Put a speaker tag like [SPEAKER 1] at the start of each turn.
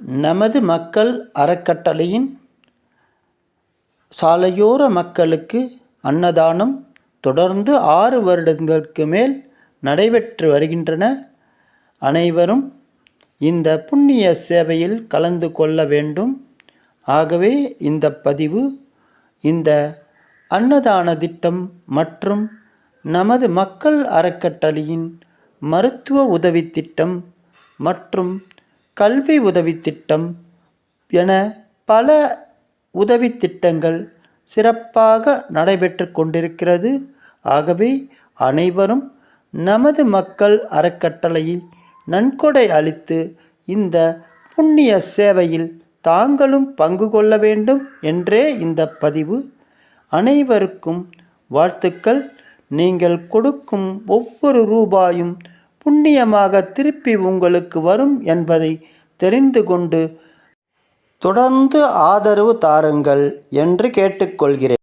[SPEAKER 1] நமது மக்கள் அறக்கட்டளையின் சாலையோர மக்களுக்கு அன்னதானம் தொடர்ந்து ஆறு வருடங்களுக்கு மேல் நடைபெற்று வருகின்றன. அனைவரும் இந்த புண்ணிய சேவையில் கலந்து கொள்ள வேண்டும். ஆகவே இந்த பதிவு இந்த அன்னதான திட்டம் மற்றும் நமது மக்கள் அறக்கட்டளையின் மருத்துவ உதவி திட்டம் மற்றும் கல்வி உதவி திட்டம் என பல உதவி திட்டங்கள் சிறப்பாக நடைபெற்று கொண்டிருக்கிறது. ஆகவே அனைவரும் நமது மக்கள் அறக்கட்டளையில் நன்கொடை அளித்து இந்த புண்ணிய சேவையில் தாங்களும் பங்கு கொள்ள வேண்டும் என்றே இந்த பதிவு. அனைவருக்கும் வாழ்த்துக்கள். நீங்கள் கொடுக்கும் ஒவ்வொரு ரூபாயும் புண்ணியமாக திருப்பி உங்களுக்கு வரும் என்பதை தெரிந்து கொண்டு தொடர்ந்து ஆதரவு தாருங்கள் என்று கேட்டுக்கொள்கிறேன்.